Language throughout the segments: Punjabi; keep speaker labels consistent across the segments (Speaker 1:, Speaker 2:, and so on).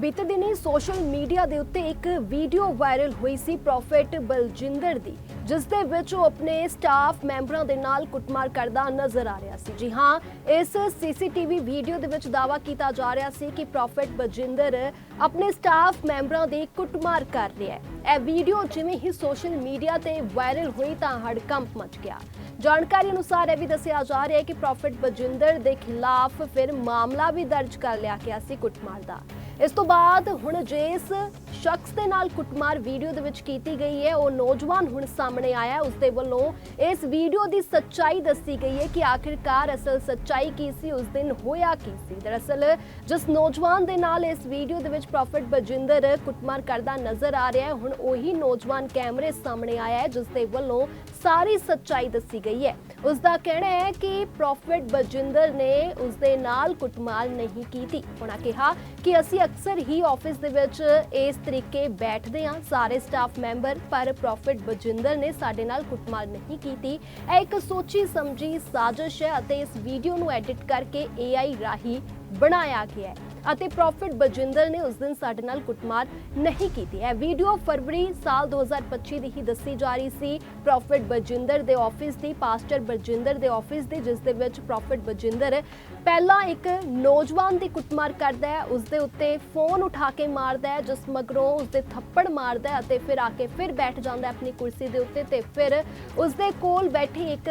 Speaker 1: ਬੀਤੇ ਦਿਨੀ ਸੋਸ਼ਲ ਮੀਡੀਆ ਦੇ ਉੱਤੇ ਇੱਕ ਵੀਡੀਓ ਵਾਇਰਲ ਹੋਈ ਸੀ ਪ੍ਰੋਫੈਟ ਬਲਜਿੰਦਰ ਦੀ, ਜਿਸ ਦੇ ਵਿੱਚ ਉਹ ਆਪਣੇ ਸਟਾਫ ਮੈਂਬਰਾਂ ਦੇ ਨਾਲ ਕੁੱਟਮਾਰ ਕਰਦਾ ਨਜ਼ਰ ਆ ਰਿਹਾ ਸੀ। ਜੀ ਹਾਂ, ਇਸ ਸੀਸੀਟੀਵੀ ਵੀਡੀਓ ਦੇ ਵਿੱਚ ਦਾਵਾ ਕੀਤਾ ਜਾ ਰਿਹਾ ਸੀ ਕਿ ਪ੍ਰੋਫੈਟ ਬਲਜਿੰਦਰ ਆਪਣੇ ਸਟਾਫ ਮੈਂਬਰਾਂ ਦੀ ਕੁੱਟਮਾਰ ਕਰ ਰਿਹਾ ਹੈ। ਇਹ ਵੀਡੀਓ ਜਿਵੇਂ ਹੀ ਸੋਸ਼ਲ ਮੀਡੀਆ ਤੇ ਵਾਇਰਲ ਹੋਈ ਤਾਂ ਹੜਕੰਪ ਮਚ ਗਿਆ। ਜਾਣਕਾਰੀ ਅਨੁਸਾਰ ਇਹ ਵੀ ਦੱਸਿਆ ਜਾ ਰਿਹਾ ਹੈ ਕਿ ਪ੍ਰੋਫੈਟ ਬਜਿੰਦਰ ਦੇ ਖਿਲਾਫ ਫਿਰ ਮਾਮਲਾ ਵੀ ਦਰਜ ਕਰ ਲਿਆ ਗਿਆ ਸੀ ਕੁੱਟਮਾਰ ਦਾ। ਇਸ ਤੋਂ ਬਾਅਦ ਹੁਣ ਜਿਸ ਸ਼ਖਸ ਦੇ ਨਾਲ ਕੁੱਟਮਾਰ ਵੀਡੀਓ ਦੇ ਵਿੱਚ ਕੀਤੀ ਗਈ ਹੈ, ਉਹ ਨੌਜਵਾਨ ਹੁਣ ਸਾਹਮਣੇ ਆਇਆ ਹੈ ਉਸ ਦੇ ਵੱਲੋਂ ਇਸ ਵੀਡੀਓ ਦੀ ਸੱਚਾਈ ਦੱਸੀ ਗਈ ਹੈ ਕਿ ਆਖਿਰਕਾਰ ਅਸਲ ਸੱਚਾਈ ਕੀ ਸੀ, ਉਸ ਦਿਨ ਹੋਇਆ ਕੀ ਸੀ। ਦਰਅਸਲ ਜਿਸ ਨੌਜਵਾਨ ਦੇ ਨਾਲ ਇਸ ਵੀਡੀਓ ਦੇ ਵਿੱਚ ਪ੍ਰੋਫੈਟ ਬਜਿੰਦਰ ਕੁੱਟਮਾਰ ਕਰਦਾ ਨਜ਼ਰ ਆ ਰਿਹਾ ਹੈ, ਹੁਣ ਉਹੀ ਨੌਜਵਾਨ ਕੈਮਰੇ ਸਾਹਮਣੇ ਆਇਆ ਹੈ ਜਿਸ ਦੇ ਵੱਲੋਂ ਸਾਰੀ ਸੱਚਾਈ ਦੱਸੀ ਗਈ ਹੈ। ਉਸ ਦਾ ਕਹਿਣਾ ਹੈ ਕਿ ਪ੍ਰੋਫੈਟ ਬਜਿੰਦਰ ਨੇ ਉਸ ਦੇ ਨਾਲ ਕੁੱਟਮਾਰ ਨਹੀਂ ਕੀਤੀ। ਉਹਨਾਂ ਕਿਹਾ ਕਿ ਅਸੀਂ ਅਕਸਰ ਹੀ ਆਫਿਸ ਦੇ ਵਿੱਚ ਇਸ ਤਰੀਕੇ ਬੈਠਦੇ ਹਾਂ, ਸਾਰੇ ਸਟਾਫ ਮੈਂਬਰ ਪਰ ਪ੍ਰੋਫਿਟ ਬਜਿੰਦਰ ਨੇ ਸਾਡੇ ਨਾਲ ਕੁੱਟਮਾਰ ਨਹੀਂ ਕੀਤੀ। ਇਹ ਇੱਕ ਸੋਚੀ ਸਮਝੀ ਸਾਜ਼ਿਸ਼ ਹੈ ਅਤੇ ਇਸ ਵੀਡੀਓ ਨੂੰ ਐਡਿਟ ਕਰਕੇ AI ਰਾਹੀਂ ਬਣਾਇਆ ਗਿਆ ਹੈ ਅਤੇ ਪ੍ਰੋਫਿਟ ਬਜਿੰਦਰ ਨੇ ਉਸ ਦਿਨ ਸਾਡੇ ਨਾਲ ਕੁੱਟਮਾਰ ਨਹੀਂ ਕੀਤੀ ਹੈ। ਵੀਡੀਓ ਫਰਵਰੀ ਸਾਲ 2025 ਦੀ ਹੀ ਦੱਸੀ ਜਾ ਰਹੀ ਸੀ। ਪ੍ਰੋਫਿਟ ਬਜਿੰਦਰ ਦੇ ਆਫਿਸ ਦੀ, ਪਾਸਟਰ ਬਜਿੰਦਰ ਦੇ ਆਫਿਸ ਦੀ, ਜਿਸ ਦੇ ਵਿੱਚ ਪ੍ਰੋਫਿਟ ਬਜਿੰਦਰ ਪਹਿਲਾਂ ਇੱਕ ਨੌਜਵਾਨ ਦੀ ਕੁੱਟਮਾਰ ਕਰਦਾ ਹੈ, ਉਸ ਦੇ ਉੱਤੇ ਫੋਨ ਉਠਾ ਕੇ ਮਾਰਦਾ ਹੈ, ਜਿਸ ਮਗਰੋਂ ਉਸ ਦੇ ਥੱਪੜ ਮਾਰਦਾ ਹੈ ਅਤੇ ਫਿਰ ਆ ਕੇ ਫਿਰ ਬੈਠ ਜਾਂਦਾ ਹੈ ਆਪਣੀ ਕੁਰਸੀ ਦੇ ਉੱਤੇ ਤੇ ਫਿਰ ਉਸ ਦੇ ਕੋਲ ਬੈਠੀ ਇੱਕ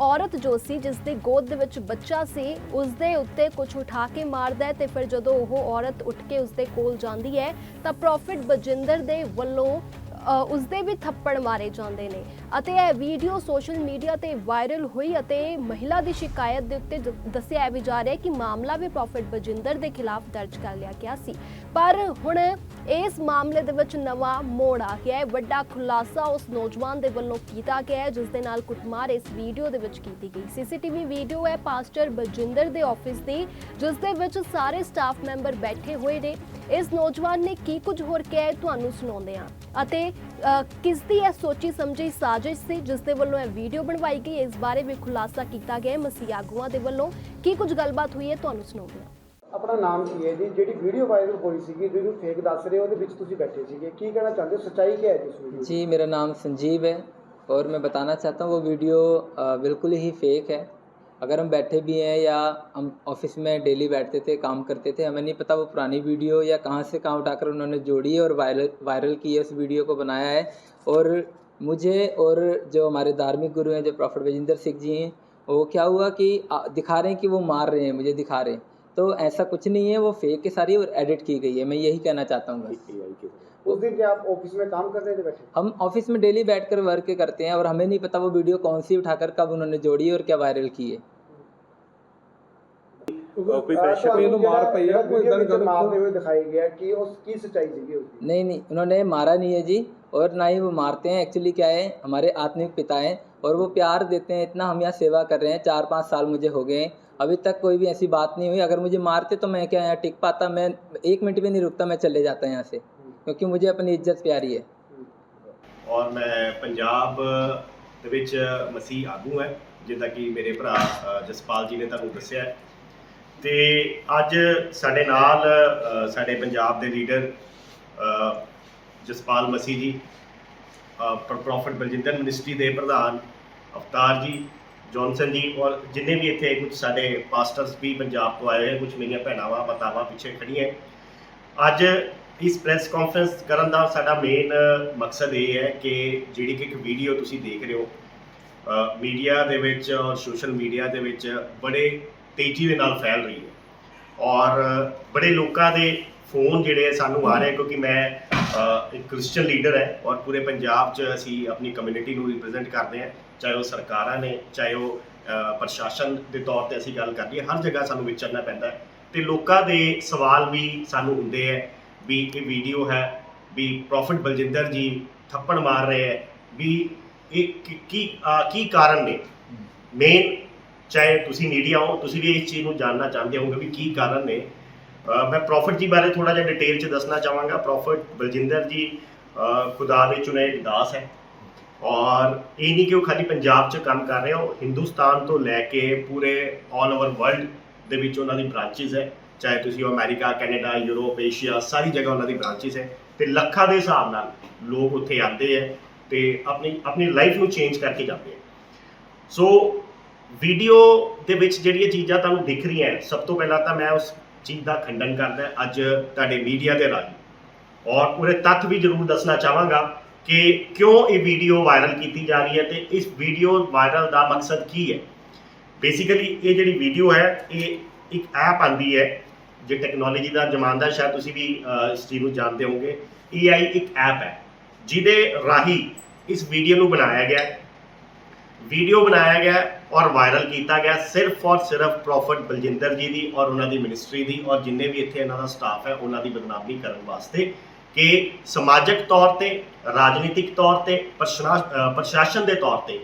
Speaker 1: ਔਰਤ ਜੋ ਸੀ ਜਿਸ ਦੀ ਗੋਦ ਦੇ ਵਿੱਚ ਬੱਚਾ ਸੀ ਉਸ ਦੇ ਉੱਤੇ ਕੁਝ ਉਠਾ ਕੇ ਮਾਰਦਾ ਹੈ ਤੇ ਫਿਰ ਜਦੋਂ ਉਹ ਔਰਤ ਉੱਠ ਕੇ ਉਸ ਦੇ ਕੋਲ ਜਾਂਦੀ ਹੈ ਤਾਂ ਪ੍ਰੋਫਿਟ ਬਜਿੰਦਰ ਦੇ ਵੱਲੋਂ ਅ, ਉਸ ਦੇ ਵੀ ਥੱਪੜ ਮਾਰੇ ਜਾਂਦੇ ਨੇ। ਅਤੇ ਇਹ ਵੀਡੀਓ ਸੋਸ਼ਲ ਮੀਡੀਆ ਤੇ ਵਾਇਰਲ ਹੋਈ ਅਤੇ ਮਹਿਲਾ ਦੀ ਸ਼ਿਕਾਇਤ ਦੇ ਉੱਤੇ ਦ- ਦੱਸਿਆ ਵੀ ਜਾ ਰਿਹਾ ਕਿ ਮਾਮਲਾ ਵੀ ਪ੍ਰੋਫਿਟ ਬਜਿੰਦਰ ਦੇ ਖਿਲਾਫ ਦਰਜ ਕਰ ਲਿਆ ਗਿਆ ਸੀ। ਪਰ ਹੁਣ ਇਸ ਮਾਮਲੇ ਦੇ ਵਿੱਚ ਨਵਾਂ ਮੋੜ ਆ ਗਿਆ ਹੈ। ਵੱਡਾ ਖੁਲਾਸਾ ਉਸ ਨੌਜਵਾਨ ਦੇ ਵੱਲੋਂ ਕੀਤਾ ਗਿਆ ਹੈ ਜਿਸ ਦੇ ਨਾਲ ਕੁੱਟਮਾਰ ਇਸ ਵੀਡੀਓ ਦੇ ਵਿੱਚ ਕੀਤੀ ਗਈ ਸੀਸੀਟੀਵੀ ਵੀਡੀਓ ਹੈ ਪਾਸਟਰ ਬਜਿੰਦਰ ਦੇ ਆਫਿਸ ਦੀ ਜਿਸ ਦੇ ਵਿੱਚ ਸਾਰੇ ਸਟਾਫ ਮੈਂਬਰ ਬੈਠੇ ਹੋਏ ਨੇ। ਇਸ ਨੌਜਵਾਨ ਨੇ ਕੀ ਕੁਝ ਹੋਰ ਕਿਹਾ ਤੁਹਾਨੂੰ ਸੁਣਾਉਂਦੇ ਹਾਂ। ਅਤੇ ਅ, ਕਿਸ ਦੀ ਇਹ ਸੋਚੀ ਸਮਝੀ ਸਾਜ਼ਿਸ਼ ਸੀ ਜਿਸ ਦੇ ਵੱਲੋਂ ਇਹ ਵੀਡੀਓ ਬਣਵਾਈ ਗਈ ਇਸ ਬਾਰੇ ਵੀ ਖੁਲਾਸਾ ਕੀਤਾ ਗਿਆ ਹੈ ਮਸੀਹ ਆਗੂਆਂ ਦੇ ਵੱਲੋਂ ਕੀ ਕੁਝ ਗੱਲਬਾਤ ਹੋਈ ਹੈ ਤੁਹਾਨੂੰ ਸੁਣਾਉਂਦੇ ਹਾਂ
Speaker 2: ਆਪਣਾ ਨਾਮ ਕੀ ਹੈ ਜੀ ਜਿਹੜੀ ਵੀਡੀਓ ਵਾਇਰਲ ਹੋਈ ਸੀਗੀ ਜਿਹਨੂੰ ਫੇਕ ਦੱਸ ਰਹੇ ਹੋ ਉਹਦੇ ਵਿੱਚ ਤੁਸੀਂ ਬੈਠੇ ਸੀਗੇ ਕੀ ਕਹਿਣਾ ਚਾਹੁੰਦੇ ਹੋ ਸੱਚਾਈ ਕੀ ਹੈ ਜੀ ਇਸ ਵੀਡੀਓ
Speaker 3: जी मेरा नाम संजीव है और मैं बताना चाहता हूँ वो वीडियो अ, बिल्कुल ही फेक है अगर हम बैठे भी हैं या हम ऑफिस में डेली बैठते थे काम करते थे हमें नहीं पता वो पुरानी वीडियो या कहाँ से कहाँ उठाकर उन्होंने जोड़ी है और वायरल वायरल की है उस वीडियो को बनाया है और मुझे और जो हमारे धार्मिक गुरु हैं जो प्रॉफिट बजिंदर सिंह जी हैं वो क्या हुआ कि दिखा रहे हैं कि वो मार रहे हैं मुझे दिखा रहे हैं। तो ऐसा कुछ नहीं है वो फेक है सारी और एडिट की गई है। मैं यही कहना चाहता हूँ बस।
Speaker 2: उस दिन क्या आप ऑफ़िस में काम करते थे बैठे?
Speaker 3: हम ऑफ़िस में डेली बैठकर वर्क करते हैं और हमें नहीं पता वो वीडियो कौन सी उठाकर कब उन्होंने जोड़ी और क्या वायरल की है।
Speaker 4: ਕੋਈ pressure
Speaker 2: ਤੁਹਾਨੂੰ
Speaker 4: ਇਹਨੂੰ ਮਾਰ
Speaker 2: ਜਿਹੜਾ-
Speaker 4: ਪਈ ਆ,
Speaker 2: ਜਿਹੜਾ
Speaker 4: ਕੋਈ
Speaker 2: video
Speaker 4: ਏਦਾਂ ਦੀ
Speaker 2: ਵਿੱਚ
Speaker 4: ਗੱਲ-
Speaker 2: ਮਾਰਦੇ ਹੋਏ ਦਿਖਾਈ ਗਿਆ ਕਿ ਉਸ ਕੀ ਸੱਚਾਈ ਸੀਗੀ ਉਸ ਦੀ
Speaker 3: नहीं नहीं उन्होंने मारा नहीं है जी और ना ही वो मारते हैं एक्चुअली क्या है हमारे आत्मिक पिता हैं और वो प्यार देते हैं इतना हम यहाँ सेवा कर रहे हैं चार पाँच साल मुझे हो गए हैं अभी तक कोई भी ऐसी बात नहीं हुई अगर मुझे मारते तो मैं क्या यहाँ टिक पाता मैं एक मिनट भी नहीं रुकता मैं चले जाता यहाँ से क्योंकि मुझे अपनी इज्जत प्यारी है
Speaker 4: ਔਰ ਮੈਂ ਪੰਜਾਬ ਦੇ ਵਿੱਚ ਮਸੀਹ ਆਗੂ ਹੈ ਜਿੱਦਾਂ ਕਿ ਮੇਰੇ ਭਰਾ ਅ, ਜਸਪਾਲ ਜੀ ਨੇ ਤੁਹਾਨੂੰ ਦੱਸਿਆ ਹੈ। ਤੇ ਅੱਜ ਸਾਡੇ ਨਾਲ ਸਾਡੇ ਪੰਜਾਬ ਦੇ ਲੀਡਰ ਜਸਪਾਲ ਮਸੀਹ ਜੀ ਅ, ਬਲਜਿੰਦਰ ਮਿਨਿਸਟਰੀ ਦੇ ਪ੍ਰਧਾਨ ਅਵਤਾਰ ਜੀ ਜੌਨਸਨ ਜੀ ਔਰ ਜਿੰਨੇ ਵੀ ਇੱਥੇ ਕੁਝ ਸਾਡੇ ਪਾਸਟਰਸ ਵੀ ਪੰਜਾਬ ਤੋਂ ਆਏ ਹੋਏ ਕੁਝ ਮੇਰੀਆਂ ਭੈਣਾਂ ਵਾ ਪਿੱਛੇ ਖੜੀਆਂ ਅੱਜ ਇਸ ਪ੍ਰੈਸ ਕਾਨਫਰੰਸ ਕਰਨ ਦਾ ਸਾਡਾ ਮੇਨ ਮਕਸਦ ਇਹ ਹੈ ਕਿ ਜਿਹੜੀ ਕਿ ਇੱਕ ਵੀਡੀਓ ਤੁਸੀਂ ਦੇਖ ਰਹੇ ਹੋ ਮੀਡੀਆ ਦੇ ਵਿੱਚ ਔਰ ਸੋਸ਼ਲ ਮੀਡੀਆ ਦੇ ਵਿੱਚ ਬੜੇ ਤੇਜ਼ੀ ਦੇ ਨਾਲ ਫੈਲ ਰਹੀ ਹੈ। ਔਰ ਬੜੇ ਲੋਕਾਂ ਦੇ ਫੋਨ ਜਿਹੜੇ ਆ ਸਾਨੂੰ ਆ ਰਹੇ ਕਿਉਂਕਿ ਮੈਂ ਇੱਕ ਕ੍ਰਿਸਚੀਅਨ ਲੀਡਰ ਹੈ ਔਰ ਪੂਰੇ ਪੰਜਾਬ 'ਚ ਅਸੀਂ ਆਪਣੀ ਕਮਿਊਨਿਟੀ ਨੂੰ ਰਿਪਰੈਜ਼ੈਂਟ ਕਰਦੇ ਹਾਂ। ਚਾਹੇ ਉਹ ਸਰਕਾਰਾਂ ਨੇ ਚਾਹੇ ਉਹ ਪ੍ਰਸ਼ਾਸਨ ਦੇ ਤੌਰ ਤੇ ਅਸੀਂ ਗੱਲ ਕਰਦੀ ਹਾਂ ਹਰ ਜਗ੍ਹਾ ਸਾਨੂੰ ਵਿਚਰਨਾ ਪੈਂਦਾ ਤੇ ਲੋਕਾਂ ਦੇ ਸਵਾਲ ਵੀ ਸਾਨੂੰ ਹੁੰਦੇ ਹੈ ਵੀ ਇਹ ਵੀਡੀਓ ਹੈ ਵੀ ਪ੍ਰੋਫਿਟ ਬਲਜਿੰਦਰ ਜੀ ਥੱਪੜ ਮਾਰ ਰਹੇ ਹੈ ਵੀ ਇਹ ਕੀ- ਕੀ ਕਾਰਨ ਨੇ? ਮੇਨ ਚਾਹੇ ਤੁਸੀਂ ਮੀਡੀਆ ਹੋ, ਤੁਸੀਂ ਵੀ ਇਸ ਚੀਜ਼ ਨੂੰ ਜਾਣਨਾ ਚਾਹੁੰਦੇ ਹੋਗੇ ਵੀ ਕੀ ਕਾਰਨ ਨੇ। ਮੈਂ ਪ੍ਰੋਫਿਟ ਜੀ ਬਾਰੇ ਥੋੜਾ ਜਿਹਾ ਡਿਟੇਲ ਚ ਦੱਸਣਾ ਚਾਹਾਂਗਾ। ਪ੍ਰੋਫਿਟ ਬਲਜਿੰਦਰ ਜੀ ਖੁਦਾ ਦੇ ਚੁਣੇ ਦਾਸ ਹੈ। ਔਰ ਇਹ ਨਹੀਂ ਕਿ ਉਹ ਖਾਲੀ ਪੰਜਾਬ 'ਚ ਕੰਮ ਕਰ ਰਹੇ ਹੋ ਹਿੰਦੁਸਤਾਨ ਤੋਂ ਲੈ ਕੇ ਪੂਰੇ 올 ਓਵਰ ਵਰਲਡ ਦੇ ਵਿੱਚ ਉਹਨਾਂ ਦੀ ਬ੍ਰਾਂਚਿਸ ਹੈ। ਚਾਹੇ ਤੁਸੀਂ ਅਮਰੀਕਾ, ਕੈਨੇਡਾ, ਯੂਰਪ, ਏਸ਼ੀਆ, ਸਾਰੀ ਜਗ੍ਹਾ ਉਹਨਾਂ ਦੀ ਬ੍ਰਾਂਚਿਸ ਹੈ। ਤੇ ਲੱਖਾਂ ਦੇ ਹਿਸਾਬ ਨਾਲ ਲੋਕ ਉੱਥੇ ਆਉਂਦੇ ਹੈ ਤੇ ਆਪਣੀ ਆਪਣੀ ਲਾਈਫ ਨੂੰ ਚੇਂਜ ਕਰਕੇ ਜਾਂਦੇ ਹੈ। ਸੋ ਵੀਡੀਓ ਦੇ ਵਿੱਚ ਜਿਹੜੀਆਂ ਚੀਜ਼ਾਂ ਤੁਹਾਨੂੰ ਦਿਖ ਰਹੀਆਂ ਸਭ ਤੋਂ ਪਹਿਲਾਂ ਤਾਂ ਮੈਂ ਉਸ ਚੀਜ਼ ਦਾ ਖੰਡਨ ਕਰਦਾ ਅੱਜ ਤੁਹਾਡੇ ਮੀਡੀਆ ਦੇ ਰਾਹੀਂ। ਔਰ ਪੂਰੇ ਤੱਥ ਵੀ ਜ਼ਰੂਰ ਦੱਸਣਾ ਚਾਹਾਂਗਾ ਕਿ ਕਿਉਂ ਇਹ ਵੀਡੀਓ ਵਾਇਰਲ ਕੀਤੀ ਜਾ ਰਹੀ ਹੈ ਤੇ ਇਸ ਵੀਡੀਓ ਵਾਇਰਲ ਦਾ ਮਕਸਦ ਕੀ ਹੈ। ਬੇਸਿਕਲੀ ਇਹ ਜਿਹੜੀ ਵੀਡੀਓ ਹੈ, ਇਹ ਇੱਕ ਐਪ ਆਂਦੀ ਹੈ, ਜੇ ਟੈਕਨੋਲੋਜੀ ਦਾ ਜ਼ਮਾਨਾ ਸ਼ਾਇਦ ਤੁਸੀਂ ਵੀ ਇਸ ਚੀਜ਼ ਨੂੰ ਜਾਣਦੇ ਹੋਵੋਗੇ। AI ਇੱਕ ਐਪ ਹੈ, ਜਿਹਦੇ ਰਾਹੀਂ ਇਸ ਵੀਡੀਓ ਨੂੰ ਬਣਾਇਆ ਗਿਆ ਵੀਡੀਓ ਬਣਾਇਆ ਗਿਆ ਔਰ ਵਾਇਰਲ ਕੀਤਾ ਗਿਆ ਸਿਰਫ ਔਰ ਸਿਰਫ ਪ੍ਰੋਫਟ ਬਲਜਿੰਦਰ ਜੀ ਦੀ ਔਰ ਉਹਨਾਂ ਦੀ ਮਿਨਿਸਟਰੀ ਦੀ ਔਰ ਜਿੰਨੇ ਵੀ ਇੱਥੇ ਇਹਨਾਂ ਦਾ ਸਟਾਫ ਹੈ, ਉਹਨਾਂ ਦੀ ਬਦਨਾਮੀ ਕਰਨ ਵਾਸਤੇ ਕਿ ਸਮਾਜਿਕ ਤੌਰ ਤੇ, ਰਾਜਨੀਤਿਕ ਤੌਰ ਤੇ, ਪ੍ਰਸ਼ਨਾ- ਪ੍ਰਸ਼ਾਸਨ ਦੇ ਤੌਰ ਤੇ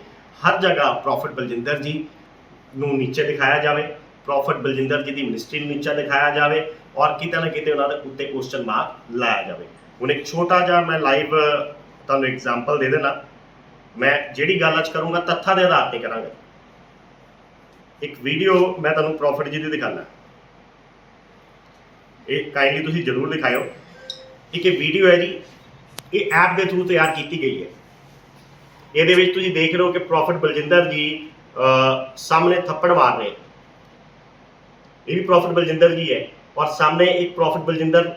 Speaker 4: ਹਰ ਜਗ੍ਹਾ ਪ੍ਰੋਫਟ ਬਲਜਿੰਦਰ ਜੀ ਨੂੰ ਨੀਚੇ ਦਿਖਾਇਆ ਜਾਵੇ ਪ੍ਰੋਫਟ ਬਲਜਿੰਦਰ ਜੀ ਦੀ ਮਿਨਿਸਟਰੀ ਨੂੰ ਨੀਚੇ ਦਿਖਾਇਆ ਜਾਵੇ ਔਰ ਕਿਤੇ ਨਾ ਕਿਤੇ ਉਹਨਾਂ ਦੇ ਉੱਤੇ ਕੁਐਸਚਨ ਮਾਰਕ ਲਾਇਆ ਜਾਵੇ। ਹੁਣ ਇੱਕ ਛੋਟਾ ਜਿਹਾ ਮੈਂ ਲਾਈਵ ਤੁਹਾਨੂੰ ਐਗਜ਼ਾਮਪਲ ਦੇ ਦੇਣਾ। ਮੈਂ ਜਿਹੜੀ ਗੱਲ ਅੱਜ ਕਰੂੰਗਾ ਤੱਥਾਂ ਦੇ ਆਧਾਰ ਤੇ ਕਰਾਂਗਾ। ਇੱਕ ਵੀਡੀਓ ਮੈਂ ਤੁਹਾਨੂੰ ਪ੍ਰੋਫਿਟ ਜੀ ਦੀ ਦਿਖਾਣਾ ਇਹ ਕਾਈਂਡਲੀ ਤੁਸੀਂ ਜ਼ਰੂਰ ਦਿਖਾਇਓ ਇੱਕ ਇਹ ਵੀਡੀਓ ਹੈ ਜੀ, ਇਹ ਐਪ ਦੇ ਥਰੂ ਤਿਆਰ ਕੀਤੀ ਗਈ ਹੈ। ਇਹਦੇ ਵਿੱਚ ਤੁਸੀਂ ਦੇਖ ਰਹੇ ਹੋ ਕਿ ਪ੍ਰੋਫਿਟ ਬਲਜਿੰਦਰ ਜੀ ਸਾਹਮਣੇ ਥੱਪੜ ਮਾਰ ਰਹੇ ਇਹ ਵੀ ਪ੍ਰੋਫਿਟ ਬਲਜਿੰਦਰ ਜੀ ਹੈ ਔਰ ਸਾਹਮਣੇ ਇੱਕ ਪ੍ਰੋਫਿਟ ਬਲਜਿੰਦਰ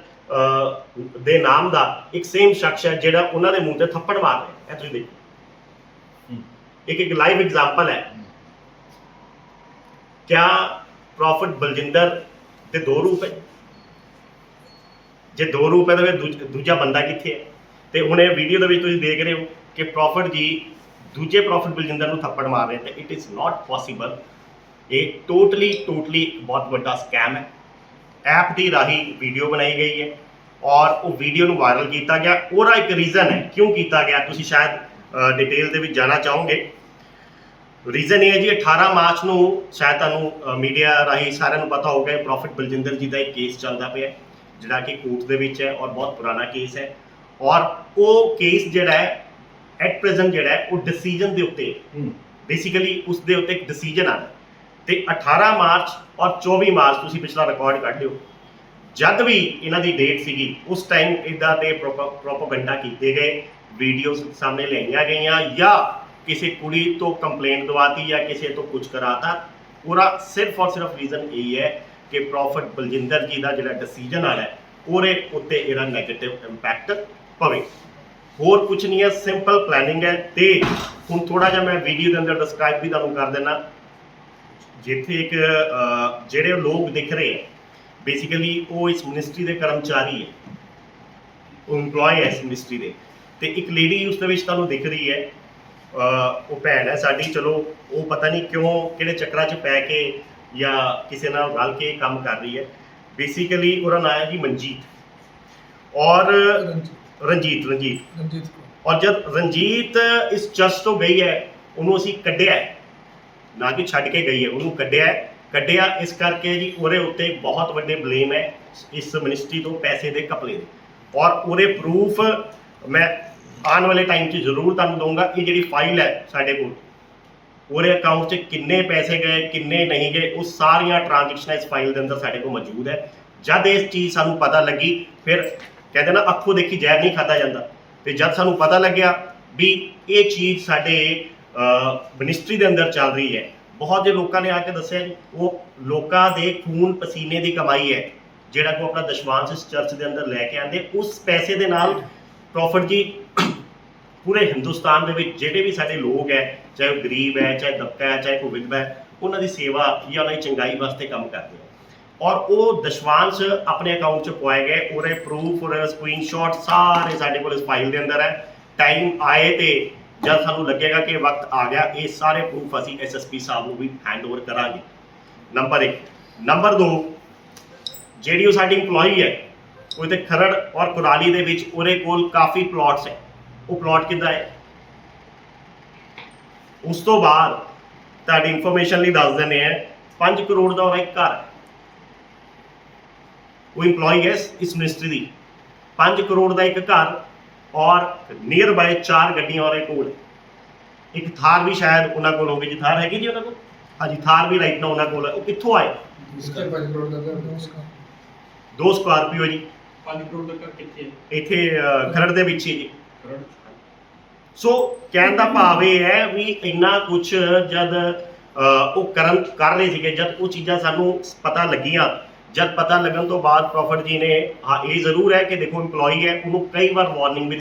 Speaker 4: ਦੇ ਨਾਮ ਦਾ ਇੱਕ ਸੇਮ ਸ਼ਖਸ ਹੈ ਜਿਹੜਾ ਉਹਨਾਂ ਦੇ ਮੂੰਹ ਤੇ ਥੱਪੜ ਮਾਰ ਰਿਹਾ ਹੈ। ਇਹ ਤੁਸੀਂ ਦੇਖੋ। ਇੱਕ ਇੱਕ ਲਾਈਵ ਐਗਜ਼ਾਮਪਲ ਹੈ ਕਿਆ ਪ੍ਰੋਫਿਟ ਬਲਜਿੰਦਰ ਦੇ ਦੋ ਰੂਪ ਹੈ ਜੇ ਦੋ ਰੂਪ ਹੈ ਤਾਂ ਫਿਰ ਦੂਜਾ ਬੰਦਾ ਕਿੱਥੇ ਹੈ ਤੇ ਹੁਣ ਇਹ ਵੀਡੀਓ ਦੇ ਵਿੱਚ ਤੁਸੀਂ ਦੇਖ ਰਹੇ ਹੋ ਕਿ ਪ੍ਰੋਫਿਟ ਜੀ ਦੂਜੇ ਪ੍ਰੋਫਿਟ ਬਲਜਿੰਦਰ ਨੂੰ ਥੱਪੜ ਮਾਰ ਰਹੇ ਤੇ ਇਟ ਇਜ਼ ਨਾਟ ਪੋਸੀਬਲ ਇਹ ਟੋਟਲੀ ਟੋਟਲੀ ਬਹੁਤ ਵੱਡਾ ਸਕੈਮ ਹੈ ਐਪ ਦੀ ਰਾਹੀਂ ਵੀਡੀਓ ਬਣਾਈ ਗਈ ਹੈ ਔਰ ਉਹ ਵੀਡੀਓ ਨੂੰ ਵਾਇਰਲ ਕੀਤਾ ਗਿਆ ਉਹਦਾ ਇੱਕ ਰੀਜ਼ਨ ਹੈ ਕਿਉਂ ਕੀਤਾ ਗਿਆ ਤੁਸੀਂ ਸ਼ਾਇਦ ਡਿਟੇਲ ਦੇ ਵਿੱਚ ਜਾਣਾ ਚਾਹੋਗੇ ਰੀਜ਼ਨ ਇਹ ਹੈ ਜੀ 18 ਮਾਰਚ ਨੂੰ ਸ਼ਾਇਦ ਤੁਹਾਨੂੰ ਮੀਡੀਆ ਰਾਹੀਂ ਸਾਰਿਆਂ ਨੂੰ ਪਤਾ ਹੋਊਗਾ ਪ੍ਰੋਫਿਟ ਬਲਜਿੰਦਰ ਜੀ ਦਾ ਇੱਕ ਕੇਸ ਚੱਲਦਾ ਪਿਆ ਜਿਹੜਾ ਕਿ ਕੋਰਟ ਦੇ ਵਿੱਚ ਹੈ ਔਰ ਬਹੁਤ ਪੁਰਾਣਾ ਕੇਸ ਹੈ। ਔਰ ਉਹ ਕੇਸ ਜਿਹੜਾ ਹੈ ਐਟ ਪ੍ਰੈਜ਼ੈਂਟ ਜਿਹੜਾ ਹੈ ਉਹ ਡਿਸੀਜਨ ਦੇ ਉੱਤੇ ਬੇਸਿਕਲੀ ਉਸ ਦੇ ਉੱਤੇ ਇੱਕ ਡਿਸੀਜਨ ਆਣਾ ਤੇ 18 ਮਾਰਚ ਔਰ 24 ਮਾਰਚ ਤੁਸੀਂ ਪਿਛਲਾ ਰਿਕਾਰਡ ਕੱਢ ਲਿਓ। ਜਦ ਵੀ ਇਹਨਾਂ ਦੀ ਡੇਟ ਸੀਗੀ ਉਸ ਟਾਈਮ ਇਦਾਂ ਦੇ ਪ੍ਰੋਪਗੈਂਡਾ ਕੀਤੇ ਗਏ ਵੀਡੀਓਜ਼ ਸਾਹਮਣੇ ਲਿਆਈਆਂ ਗਈਆਂ ਜਾਂ ਕਿਸੇ ਕੁੜੀ ਤੋਂ ਕੰਪਲੇਂਟ ਦਵਾਤੀ ਜਾਂ ਕਿਸੇ ਤੋਂ ਕੁਝ ਕਰਾਤਾ, ਉਹਦਾ ਸਿਰਫ ਔਰ ਸਿਰਫ ਰੀਜ਼ਨ ਇਹ ਹੈ ਕਿ ਪ੍ਰੋਫਿਟ ਬਲਜਿੰਦਰ ਜੀ ਦਾ ਜਿਹੜਾ ਡਿਸੀਜਨ ਆਇਆ, ਉਹਦੇ ਉੱਤੇ ਇਹਦਾ 네ਗੇਟਿਵ ਇੰਪੈਕਟ ਪਵੇ। ਹੋਰ ਕੁਝ ਨਹੀਂ ਹੈ ਸਿੰਪਲ ਪਲੈਨਿੰਗ ਹੈ ਤੇ ਹੁਣ ਥੋੜਾ ਜਿਹਾ ਮੈਂ ਵੀਡੀਓ ਦੇ ਅੰਦਰ ਡਿਸਕ੍ਰਾਈਬ ਵੀ ਤੁਹਾਨੂੰ ਕਰ ਦੇਣਾ ਜਿੱਥੇ ਇੱਕ ਜਿਹੜੇ ਲੋਕ ਦਿਖ ਰਹੇ ਹੈ ਬੇਸਿਕਲੀ ਉਹ ਇਸ ਮਿਨਿਸਟਰੀ ਦੇ ਕਰਮਚਾਰੀ ਹੈ ਉਹ EMPLOYE ਹੈ ਇਸ ਮਿਨਿਸਟਰੀ ਦੇ। ਤੇ ਇੱਕ ਲੇਡੀ ਉਸ ਦੇ ਵਿੱਚ ਤੁਹਾਨੂੰ ਦਿਖ ਰਹੀ ਹੈ ਉਹ ਭੈਣ ਹੈ ਸਾਡੀ ਚਲੋ ਉਹ ਪਤਾ ਨਹੀਂ ਕਿਉਂ ਕਿਹੜੇ ਚੱਕਰਾਂ 'ਚ ਪੈ ਕੇ ਜਾਂ ਕਿਸੇ ਨਾਲ ਰਲ ਕੇ ਕੰਮ ਕਰ ਰਹੀ ਹੈ। ਬੇਸਿਕਲੀ ਉਹਦਾ ਨਾਮ ਹੈ ਜੀ ਮਨਜੀਤ। ਔਰ ਰਣਜੀਤ। ਰਣਜੀਤ
Speaker 5: ਰਣਜੀਤ।
Speaker 4: ਔਰ ਜਦ ਰਣਜੀਤ ਇਸ ਚਰਚ ਤੋਂ ਗਈ ਹੈ ਉਹਨੂੰ ਅਸੀਂ ਕੱਢਿਆ ਨਾ ਕਿ ਛੱਡ ਕੇ ਗਈ ਹੈ ਉਹਨੂੰ ਕੱਢਿਆ ਕੱਢਿਆ ਇਸ ਕਰਕੇ ਜੀ ਉਹਦੇ ਉੱਤੇ ਬਹੁਤ ਵੱਡੇ ਬਲੇਮ ਹੈ ਇਸ ਮਿਨਿਸਟਰੀ ਤੋਂ ਪੈਸੇ ਦੇ ਕਪਲੇ ਦੇ। ਔਰ ਉਹਦੇ ਪ੍ਰੂਫ ਮੈਂ ਆਉਣ ਵਾਲੇ ਟਾਈਮ 'ਚ ਜ਼ਰੂਰ ਤੁਹਾਨੂੰ ਦਊਂਗਾ ਇਹ ਜਿਹੜੀ ਫਾਈਲ ਹੈ ਸਾਡੇ ਕੋਲ। ਉਹਦੇ ਅਕਾਊਂਟ 'ਚ ਕਿੰਨੇ ਪੈਸੇ ਗਏ ਕਿੰਨੇ ਨਹੀਂ ਗਏ ਉਹ ਸਾਰੀਆਂ ਟ੍ਰਾਂਜੈਕਸ਼ਨਾਂ ਇਸ ਫਾਈਲ ਦੇ ਅੰਦਰ ਸਾਡੇ ਕੋਲ ਮੌਜੂਦ ਹੈ। ਜਦ ਇਸ ਚੀਜ਼ ਸਾਨੂੰ ਪਤਾ ਲੱਗੀ ਫਿਰ ਕਹਿੰਦੇ ਨਾ ਅੱਖੋਂ ਦੇਖੀ ਜ਼ਹਿਰ ਨਹੀਂ ਖਾਦਾ ਜਾਂਦਾ। ਤੇ ਜਦ ਸਾਨੂੰ ਪਤਾ ਲੱਗਿਆ ਵੀ ਇਹ ਚੀਜ਼ ਸਾਡੇ ਮਿਨਿਸਟਰੀ ਦੇ ਅੰਦਰ ਚੱਲ ਰਹੀ ਹੈ। ਬਹੁਤ ਜੇ ਲੋਕਾਂ ਨੇ ਆ ਕੇ ਦੱਸਿਆ ਜੀ ਉਹ ਲੋਕਾਂ ਦੇ ਖੂਨ ਪਸੀਨੇ ਦੀ ਕਮਾਈ ਹੈ ਜਿਹੜਾ ਕੋ ਆਪਣਾ ਦਸ਼ਵਾਂਸ਼ ਇਸ ਚਰਚ ਦੇ ਅੰਦਰ ਲੈ ਕੇ ਆਂਦੇ ਉਸ ਪੈਸੇ ਦੇ ਨਾਲ ਪ੍ਰੋਫਿਟ ਜੀ ਪੂਰੇ ਹਿੰਦੁਸਤਾਨ ਦੇ ਵਿੱਚ ਜਿਹੜੇ ਵੀ ਸਾਡੇ ਲੋਕ ਹੈ, ਚਾਹੇ ਉਹ ਗਰੀਬ ਹੈ, ਚਾਹੇ ਦਬਕਾ ਹੈ, ਚਾਹੇ ਕੋਈ ਵਿਧਵਾ ਹੈ, ਉਹਨਾਂ ਦੀ ਸੇਵਾ ਜਾਂ ਉਹਨਾਂ ਦੀ ਚੰਗਾਈ ਵਾਸਤੇ ਕੰਮ ਕਰਦੇ ਹੈ ਔਰ ਉਹ ਦਸ਼ਵਾਂਸ਼ ਆਪਣੇ ਅਕਾਊਂਟ 'ਚ ਪਵਾਏ ਗਏ, ਉਹਦੇ ਪ੍ਰੂਫ ਉਹਦੇ ਸਕਰੀਨਸ਼ਾਟ ਸਾਰੇ ਸਾਡੇ ਕੋਲ ਇਸ ਫਾਈਲ ਦੇ ਅੰਦਰ ਹੈ। ਟਾਈਮ ਆਏ ਤੇ ਜਦ ਸਾਨੂੰ ਲੱਗੇਗਾ ਕਿ ਵਕਤ ਆ ਗਿਆ, ਇਹ ਸਾਰੇ ਪ੍ਰੂਫ ਅਸੀਂ ਐਸਐਸਪੀ ਸਾਹਿਬ ਨੂੰ ਵੀ ਹੈਂਡਓਵਰ ਕਰਾਂਗੇ। ਨੰਬਰ 1 ਨੰਬਰ 2 ਜਿਹੜੀ ਉਹ ਸਾਡੀ EMPLOYE ਹੈ ਉਹਦੇ ਖਰੜ ਔਰ ਕੁਰਾਲੀ ਦੇ ਵਿੱਚ ਉਹਦੇ ਕੋਲ ਕਾਫੀ ਪਲਾਟਸ ਹੈ। ਉਹ ਪਲਾਟ ਕਿੱਦਾਂ ਹੈ? ਉਸ ਤੋਂ ਬਾਅਦ ਤੁਹਾਡੀ ਇਨਫੋਰਮੇਸ਼ਨ ਲਈ ਦੱਸ ਦਿੰਦੇ ਆ 5 ਕਰੋੜ ਦਾ ਉਹਦਾ ਇੱਕ ਘਰ ਹੈ। ਉਹ EMPLOYEE ਹੈ ਇਸ ਮਿਨਿਸਟਰੀ ਦੀ। 5 ਕਰੋੜ ਦਾ ਇੱਕ ਘਰ ਔਰ ਨੀਅਰ ਬਾਈ ਚਾਰ ਗੱਡੀਆਂ ਔਰ ਇੱਕ ਕੋਲ ਇੱਕ ਥਾਰ ਵੀ ਸ਼ਾਇਦ ਉਹਨਾਂ ਕੋਲ ਹੋਵੇ ਜੀ ਥਾਰ ਹੈਗੀ ਜੀ ਉਹਨਾਂ ਕੋਲ? ਹਾਂਜੀ ਥਾਰ ਵੀ ਰਾਈਟ ਨਾ ਉਹਨਾਂ ਕੋਲ ਹੈ। ਉਹ ਕਿੱਥੋਂ ਆਏ?
Speaker 5: ਉਸਕੇ 5 ਕਰੋੜ ਦਾ ਘਰ
Speaker 4: ਦੋ ਸਕਾਰਪੀਓ। ਜੀ।
Speaker 5: 5 ਕਰੋੜ ਦਾ ਘਰ ਕਿੱਥੇ ਹੈ?
Speaker 4: ਇੱਥੇ ਖਰੜ ਦੇ ਵਿੱਚ ਹੀ ਜੀ।
Speaker 5: ਖਰੜ
Speaker 4: ਸੋ ਕਹਿਣ ਦਾ ਭਾਵ ਇਹ ਹੈ ਵੀ ਇੰਨਾ ਕੁਝ ਜਦ ਅ, ਉਹ ਕਰਨ ਕਰ ਰਹੇ ਸੀਗੇ ਜਦ ਉਹ ਚੀਜ਼ਾਂ ਸਾਨੂੰ ਪਤਾ ਲੱਗੀਆਂ ਜਦ ਪਤਾ ਲੱਗਣ ਤੋਂ ਬਾਅਦ ਪ੍ਰੋਫਟ ਜੀ ਨੇ ਹਾਂ ਇਹ ਜ਼ਰੂਰ ਹੈ ਕਿ ਦੇਖੋ EMPLOYEE ਹੈ ਉਹਨੂੰ ਕਈ ਵਾਰ ਵਾਰਨਿੰਗ ਵੀ